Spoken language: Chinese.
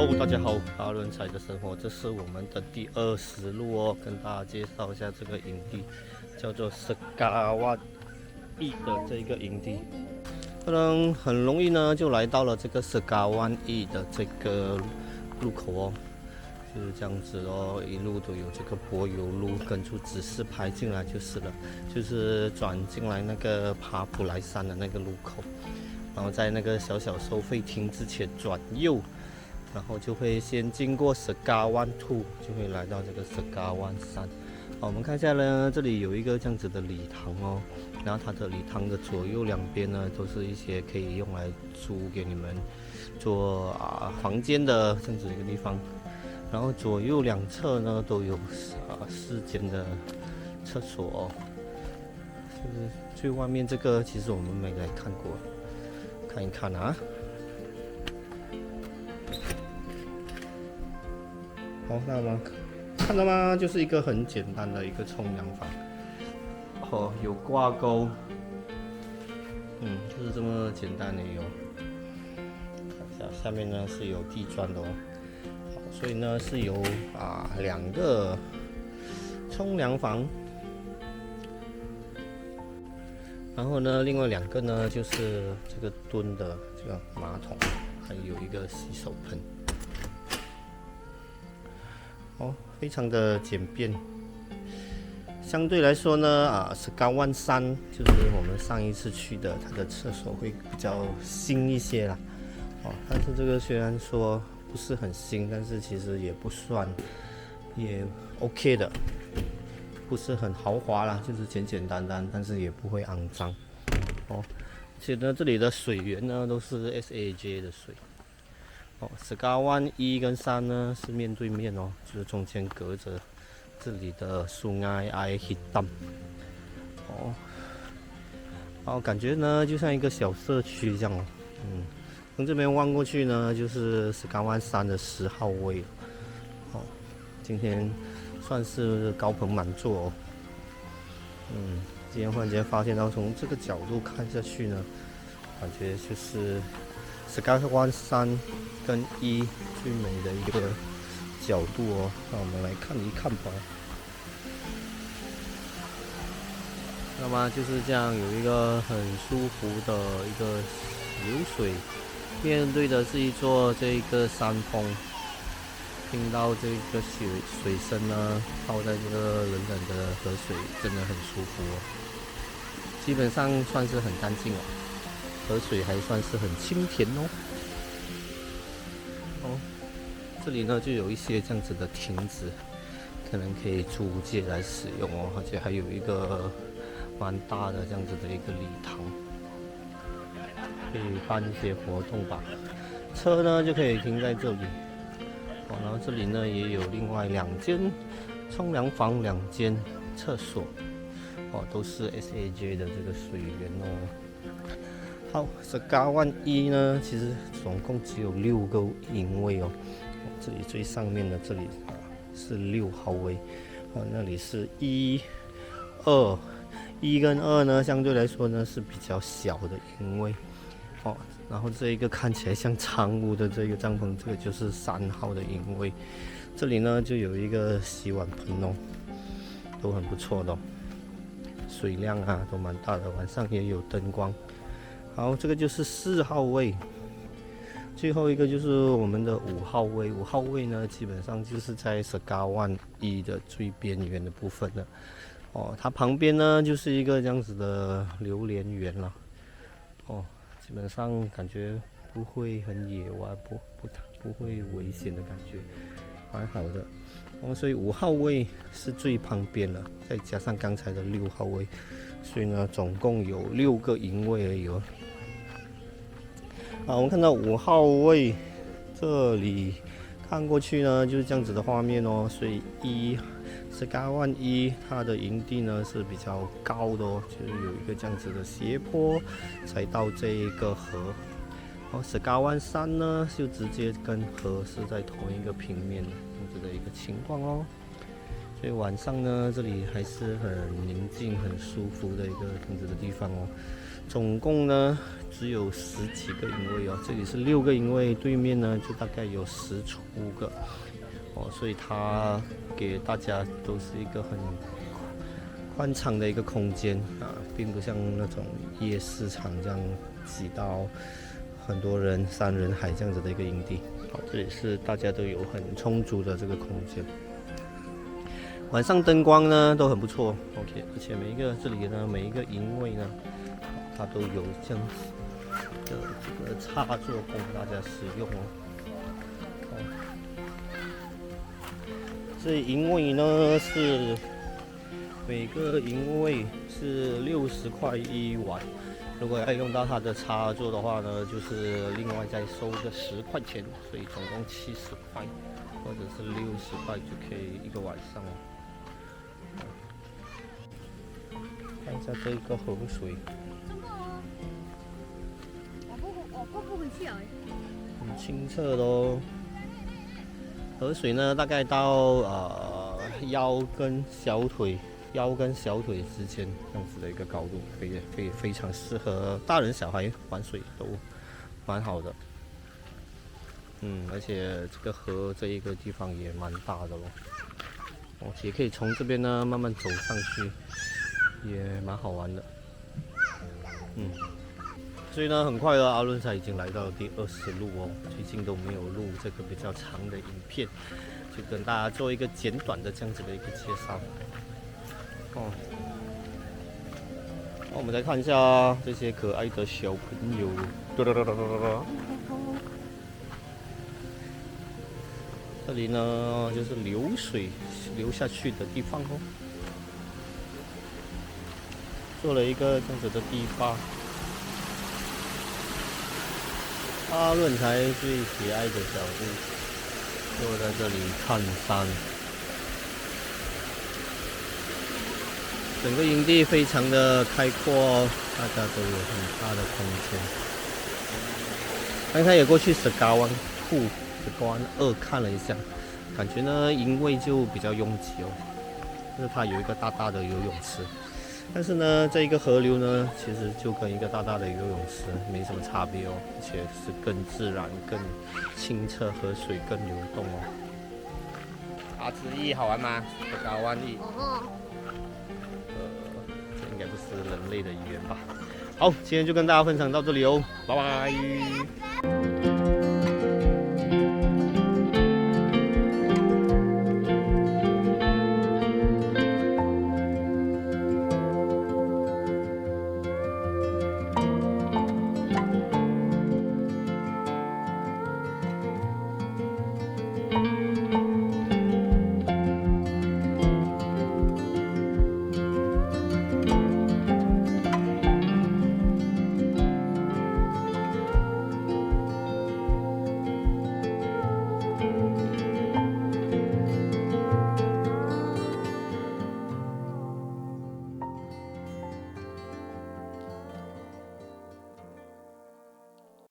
Hello，大家好，阿伦彩的生活，这是我们的第二十路哦，跟大家介绍一下这个营地，叫做 s k a w a E 的这个营地，可能很容易呢就来到了这个 s k a w a E 的这个路口哦，就是这样子哦，一路都有这个柏油路，跟住指示牌进来就是了，就是转进来那个爬普莱山的那个路口，然后在那个小小收费亭之前转右。然后就会先经过 s k a w a n Two，就会来到这个 s k a w a n 山。好，我们看一下呢，这里有一个这样子的礼堂哦。然后它的礼堂的左右两边呢，都是一些可以用来租给你们做啊房间的这样子一个地方。然后左右两侧呢都有啊四间的厕所。就是最外面这个，其实我们没来看过，看一看啊。好，那么看到吗？就是一个很简单的一个冲凉房，哦，有挂钩，嗯，就是这么简单的有。看一下下面呢是有地砖的哦，好，所以呢是有啊两个冲凉房，然后呢另外两个呢就是这个蹲的这个马桶，还有一个洗手盆。哦，非常的简便。相对来说呢，啊，是高万山，就是我们上一次去的，它的厕所会比较新一些啦。哦，但是这个虽然说不是很新，但是其实也不算，也 OK 的，不是很豪华啦，就是简简单单，但是也不会肮脏。哦，而且呢，这里的水源呢都是 SAJ 的水。哦，十高湾一跟三呢是面对面哦，就是中间隔着这里的苏埃埃黑淡。哦，哦，感觉呢就像一个小社区这样哦。嗯，从这边望过去呢，就是十高湾山的十号位。哦，今天算是高朋满座哦。嗯，今天忽然间发现到从这个角度看下去呢，感觉就是。S k y One 三跟一最美的一个角度哦，那我们来看一看吧。那么就是这样，有一个很舒服的一个流水，面对的是一座这个山峰，听到这个水水声呢，泡在这个冷冷的河水，真的很舒服哦。基本上算是很干净了。河水还算是很清甜哦。哦，这里呢就有一些这样子的亭子，可能可以租借来使用哦，而且还有一个蛮大的这样子的一个礼堂，可以办一些活动吧。车呢就可以停在这里。哦，然后这里呢也有另外两间冲凉房、两间厕所，哦，都是 SAJ 的这个水源哦。好，这高万一呢，其实总共只有六个营位哦。这里最上面的这里啊是六号位，哦，那里是一、二，一跟二呢相对来说呢是比较小的营位，哦，然后这一个看起来像仓屋的这个帐篷，这个就是三号的营位。这里呢就有一个洗碗盆哦，都很不错的，水量啊都蛮大的，晚上也有灯光。好，这个就是四号位，最后一个就是我们的五号位。五号位呢，基本上就是在 s k a w a n 一的最边缘的部分了。哦，它旁边呢就是一个这样子的榴莲园了。哦，基本上感觉不会很野外，不不不会危险的感觉，蛮好的。哦，所以五号位是最旁边了，再加上刚才的六号位，所以呢，总共有六个营位而已哦。啊，我们看到五号位这里看过去呢，就是这样子的画面哦。所以一是高万一，它的营地呢是比较高的哦，就是有一个这样子的斜坡才到这一个河。哦，是高万三呢，就直接跟河是在同一个平面这样子的一个情况哦。所以晚上呢，这里还是很宁静、很舒服的一个这样子的地方哦。总共呢只有十几个营位哦，这里是六个营位，对面呢就大概有十出个哦，所以它给大家都是一个很宽敞的一个空间啊，并不像那种夜市场这样挤到很多人山人海这样子的一个营地。好，这里是大家都有很充足的这个空间。晚上灯光呢都很不错，OK，而且每一个这里呢每一个营位呢，它都有这样子的这个插座供大家使用哦。这营位呢是每个营位是六十块一晚，如果要用到它的插座的话呢，就是另外再收个十块钱，所以总共七十块或者是六十块就可以一个晚上哦。看一下这个河水，很清澈喽。河水呢，大概到呃腰跟小腿，腰跟小腿之间这样子的一个高度，非非非常适合大人小孩玩水都蛮好的。嗯，而且这个河这一个地方也蛮大的咯。哦，也可以从这边呢慢慢走上去，也蛮好玩的。嗯，所以呢，很快的阿伦才已经来到了第二十路哦。最近都没有录这个比较长的影片，就跟大家做一个简短的这样子的一个介绍。哦，那我们再看一下这些可爱的小朋友。这里呢，就是流水流下去的地方哦。做了一个这样子的堤坝。阿论才最喜爱的小屋，坐在这里看山。整个营地非常的开阔哦，大家都有很大的空间。刚才也过去石高湾库。关二看了一下，感觉呢营位就比较拥挤哦，就是它有一个大大的游泳池，但是呢这一个河流呢其实就跟一个大大的游泳池没什么差别哦，而且是更自然、更清澈，河水更流动哦。阿之翼好玩吗？高湾意。呃，这应该不是人类的语言吧？好，今天就跟大家分享到这里哦，拜拜。